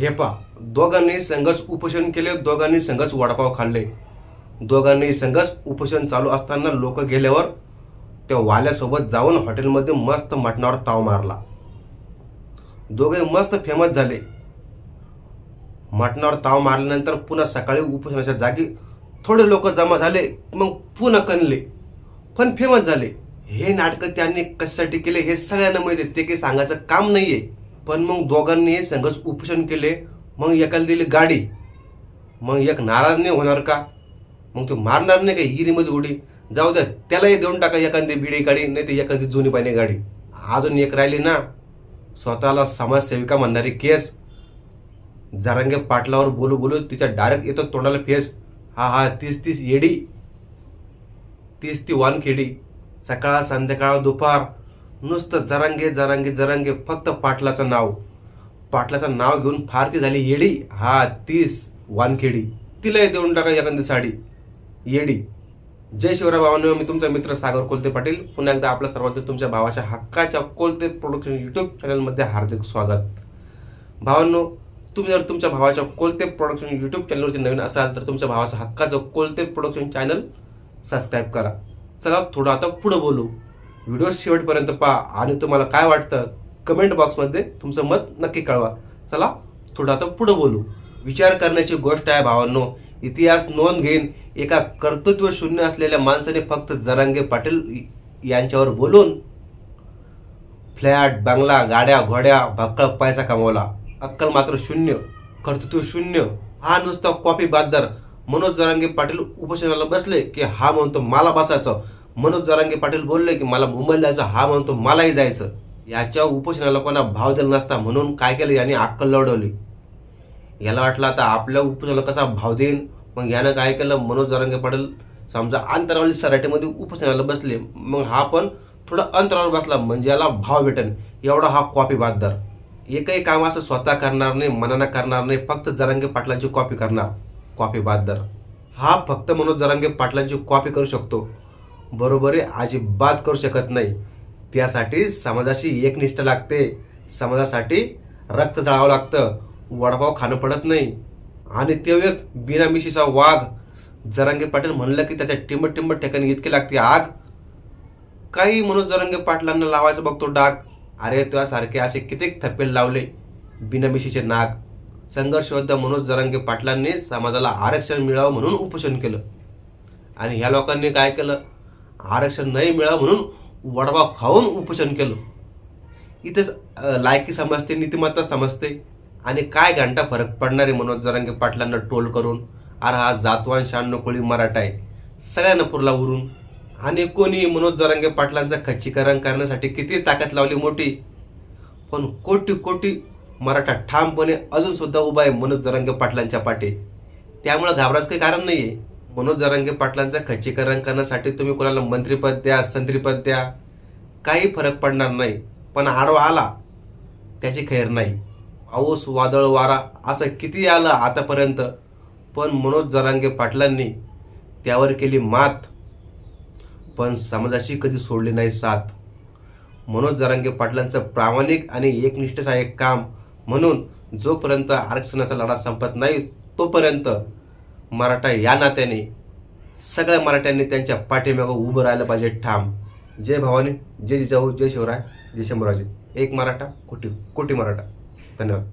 हे पा दोघांनी संघच उपोषण केले दोघांनी संघच वडापाव खाल्ले. दोघांनी संघच उपोषण चालू असताना लोक गेल्यावर त्या वाल्यासोबत जाऊन हॉटेलमध्ये मस्त मटणावर ताव मारला. दोघे मस्त फेमस झाले. मटणावर ताव मारल्यानंतर पुन्हा सकाळी उपोषणाच्या जागी थोडे लोक जमा झाले मग पुन्हा कणले. पण फेमस झाले. हे नाटकं त्यांनी कशासाठी केले हे सगळ्यांना माहिती ते काही सांगायचं काम नाही आहे पण मग दोघांनी हे संघच उपोषण केले. मग एकाला दिली गाडी. मग एक नाराज नाही होणार का? मग तो मारणार नाही का हिरीमध्ये उडी? जाऊ द्या त्यालाही देऊन टाका एखादी बिडी गाडी नाही ते एखादी जुनी पाणी गाडी. अजून एक राहिली ना स्वतःला समाजसेविका म्हणणारी केस. जरांगे पाटलावर बोलू बोलू तिच्या डायरेक्ट येतो तोंडाला फेस. हा हा तीस तीस येडी. तीस ती वानखेडी. सकाळ संध्याकाळ दुपार. नुसतं जरांगे जरांगे जरांगे फक्त पाटलाचं नाव. पाटलाचं नाव घेऊन फार ती झाली येडी. हा तीस वानखेडी. तिलाही देऊन टाका एखादी साडी. येडी. जय शिवराय भावांनो मी तुमचा मित्र सागर कोलते पाटील. पुन्हा एकदा आपल्या सर्वांचं तुमच्या भावाच्या हक्काच्या कोलते प्रोडक्शन यूट्यूब चॅनलमध्ये हार्दिक स्वागत. भावांनो तुम्ही जर तुमच्या भावाच्या कोलते प्रोडक्शन यूट्यूब चॅनलवरती नवीन असाल तर तुमच्या भावाच्या हक्काचं कोलते प्रोडक्शन चॅनल सबस्क्राईब करा. चला थोडं आता पुढं बोलू. व्हिडिओ शेवटपर्यंत पहा. आणि तुम्हाला काय वाटतं? कमेंट बॉक्समध्ये तुमचं मत नक्की कळवा. चला थोडं आता पुढं बोलू. विचार करण्याची गोष्ट आहे भावांनो. इतिहास नोंद घेईन. एका कर्तृत्व शून्य असलेल्या माणसाने फक्त जरांगे पाटील यांच्यावर बोलून फ्लॅट बंगला गाड्या घोड्या भक्कळ पैसा कमावला. अक्कल मात्र शून्य. कर्तृत्व शून्य. हा नुसता कॉपी बाददार मनोज जरांगे पाटील उपोषणाला बसले की हा म्हणतो मला बसायचं. मनोज जरांगे पाटील बोलले की मला मुंबईला जायचं हा म्हणतो मलाही जायचं. याच्या उपोषणाला कोणा भाव दिला नसता म्हणून काय केलं? याने अक्कल लढवली. याला वाटलं आता आपल्या उपोषणाला कसा भाव देईन? मग यानं काय केलं? मनोज जरांगे पाटील समजा अंतरावली सराठीमध्ये उपोषणाला बसले. मग हा पण थोडं अंतरावर बसला म्हणजे याला भाव भेटेन. एवढा हा कॉपी बाददार एकही काम असं स्वतः करणार नाही मनानं करणार नाही फक्त जरांगे पाटलांची कॉपी करणार. कॉपी बाददार हा फक्त मनोज जरांगे पाटलांची कॉपी करू शकतो. बरोबरी अजिबात करू शकत नाही. त्यासाठी समाजाशी एकनिष्ठ लागते. समाजासाठी रक्त जाळावं लागतं. वडापाव खाणं पडत नाही. आणि ते एक बिनामिशीचा वाघ. जरांगे पाटील म्हणलं की त्याच्या टिंबट टिंबट ठिकाणी इतके लागते आग. काही म्हणून जरांगे पाटलांना लावायचं बघतो डाग. अरे त्यासारखे असे कितीक थप्पे लावले. बिनामिशीचे नाग. संघर्ष मनोज जरांगे पाटलांनी समाजाला आरक्षण मिळावं म्हणून उपोषण केलं. आणि ह्या लोकांनी काय केलं? आरक्षण नाही मिळा म्हणून वडापाव खाऊन उपोषण केलं. इथेच लायकी समजते नीतिमत्ता समजते. आणि काय घंटा फरक पडणार आहे मनोज जरांगे पाटलांना टोल करून? अरे हा जातवान शहाण्णव कोळी मराठा आहे. सगळ्यांना पुरला उरून. आणि कोणी मनोज जरांगे पाटलांचं खच्चीकरण करण्यासाठी किती ताकद लावली मोठी? पण कोटी कोटी मराठा ठामपणे अजूनसुद्धा उभा आहे मनोज जरांगे पाटलांच्या पाठी त्यामुळं घाबरायचं काही कारण नाही आहे मनोज जरांगे पाटलांचं खच्चीकरण करण्यासाठी तुम्ही कोणाला मंत्रीपद द्या संत्रीपद द्या काही फरक पडणार नाही. पण आडवा आला त्याची खैर नाही. पाऊस वादळ वारा असं किती आलं आतापर्यंत पण मनोज जरांगे पाटलांनी त्यावर केली मात. पण समाजाशी कधी सोडली नाही साथ. मनोज जरांगे पाटलांचं प्रामाणिक आणि एकनिष्ठच एक काम म्हणून जोपर्यंत आरक्षणाचा लढा संपत नाही तोपर्यंत मराठा या नात्याने सगळ्या मराठ्यांनी त्यांच्या पाठीमागं उभं राहिलं पाहिजे. ठाम. जय भवानी जय जिजाऊ जय शिवराय जय शंभराजे. एक मराठा कोटी कोटी मराठा. धन्यवाद.